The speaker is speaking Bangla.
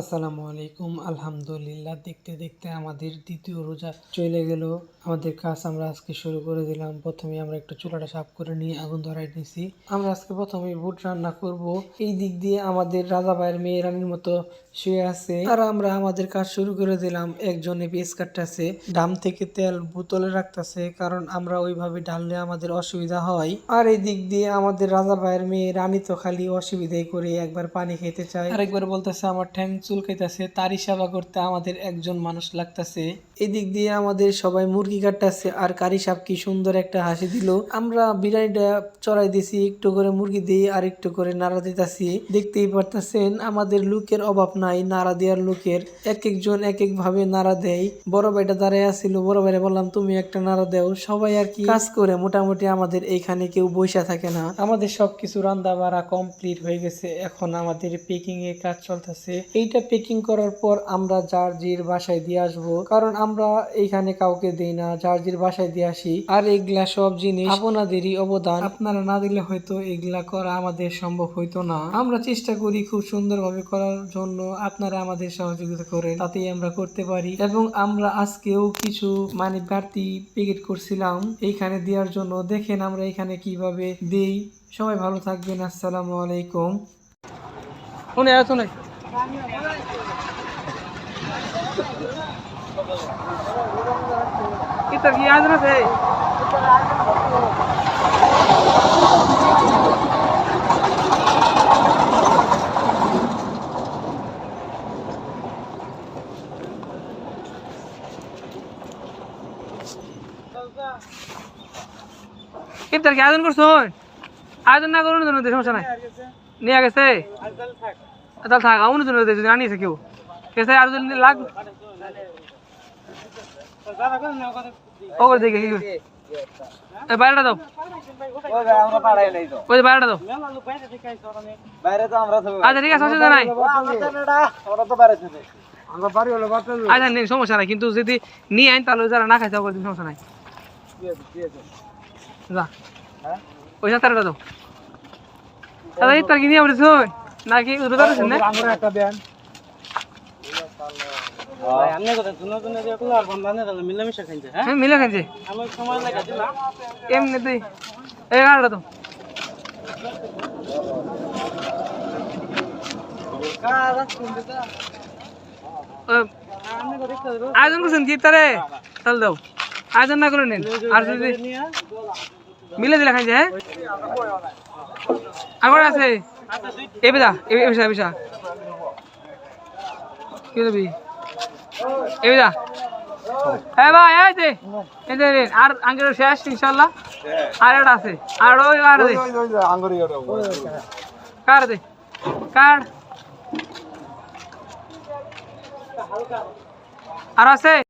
আসসালামু আলাইকুম। আলহামদুলিল্লাহ, দেখতে দেখতে আমাদের দ্বিতীয় রোজা চলে গেল। আমাদের কাজ আমরা আজকে শুরু করে দিলাম। প্রথমে আমরা একটু চুলাটা সাফ করে নিয়ে আগুন ধরাই নিয়েছি আমরা আজকে প্রথমে বুট রান্না করব। এই দিক দিয়ে আমাদের রাজা ভাইয়ের মেয়ে রানীর মতো শুয়ে আছে। আর আমরা আমাদের কাজ শুরু করে দিলাম। একজনে পেঁয়াজ কাটতেছে, ডাম থেকে তেল বোতলে রাখতেছে, কারণ আমরা ওইভাবে ঢাললে আমাদের অসুবিধা হয়। আর এই দিক দিয়ে আমাদের রাজা ভাইয়ের মেয়ে রানী তো খালি অসুবিধাই করে একবার পানি খেতে চায়। আরেকবার বলতেছে, আমার ঠ্যাং চুলকাইতেছে তারই সেবা করতে আমাদের একজন মানুষ লাগতেছে। এই দিক দিয়ে আমাদের সবাই মুরগি কাটতেছে, আর কারি সাপ কি সুন্দর একটা হাসি দিল। আমরা বিরিয়ানিটা চড়াই দিছি, একটু করে মুরগি দিয়ে আর একটু করে নাড়া দিতেছি। দেখতেই পারতেছেন, আমাদের লুকের অভাব নাই, নাড়া দেওয়ার লুকের। এক একজন এক এক ভাবে নাড়া দেয়। বড় ভাইটা দাঁড়ায় আসছিল বড় ভাইরে বললাম, তুমি একটা নাড়া দেও। সবাই আর কি কাজ করে, মোটামুটি আমাদের এইখানে কেউ বৈশা থাকে না। আমাদের সবকিছু রান্না বাড়া কমপ্লিট হয়ে গেছে, এখন আমাদের পেকিং এর কাজ চলতেছে। এইটা পেকিং করার পর আমরা জার্জির বাসায় দিয়ে আসব। কারণ আমরা এইখানে কাউকে দেই না, জার্জির বাসায় দিয়ে আসি। আর এগুলা সব জিনিস আপনাদেরই অবদান। আপনারা না দিলে হয়তো এগুলা করা আমাদের সম্ভব হইতো না। আমরা চেষ্টা করি খুব সুন্দরভাবে করার জন্য আপনারা আমাদের সহযোগিতা করেন, তাতেই আমরা করতে পারি। এবং আমরা আজকেও কিছু মানে বাড়তি প্যাকেট করছিলাম। এইখানে দেওয়ার জন্য দেখেন আমরা এখানে কীভাবে দেই। সবাই ভালো থাকবেন, আসসালামু আলাইকুম। শুনে আছো নাই। कितना की याद ना थे ইফতার কি আয়োজন করছো আয়োজন না করুন জন্য সমস্যা নাই নিয়ে গেছে তাহলে থাক আমার জন্য যদি আনিয়েছে কেউ। কেসে আর যদি লাগ ও করে দেখে, কি বাইরেটা দাও। ওই বাইরেটা দাও। আচ্ছা ঠিক আছে, অসুবিধা নাই। আচ্ছা নেই, সমস্যা নাই, কিন্তু যদি নিয়ে আইন, তাহলে যারা না খাইছে ওদের সমস্যা নাই। যা। ওই সাঁতারটা দাও। দাদা ইফতার কি নিয়ে বলেছ নাকি? রোজা রয়েছেন না আমরা একটা দেন। আমি কথা শুনো শুনে যে কোলা বন্ধনে তাহলে মিলামিশা খাইছে হ্যাঁ? হ্যাঁ মিলে খাইছে। আমার সময় লাগা দিল এমনি তুই। এই গাড়িটা তো। আয়োজন করছেন কি ইফতারে তাহলে দাও। আয়োজন না করে নিন। আর যদি মিলে দিলে খাইছে হ্যাঁ? আগর আছে। এ বেদা এ বিশা কি দেবি এ বেদা হ্যাঁ ভাই এই যে এই যে নিন। আর আঙ্কেল শেষ ইনশাল্লাহ আর একটা আছে। আর ওই আর দে আঙ্গুরি কার দে? কার? আর আছে?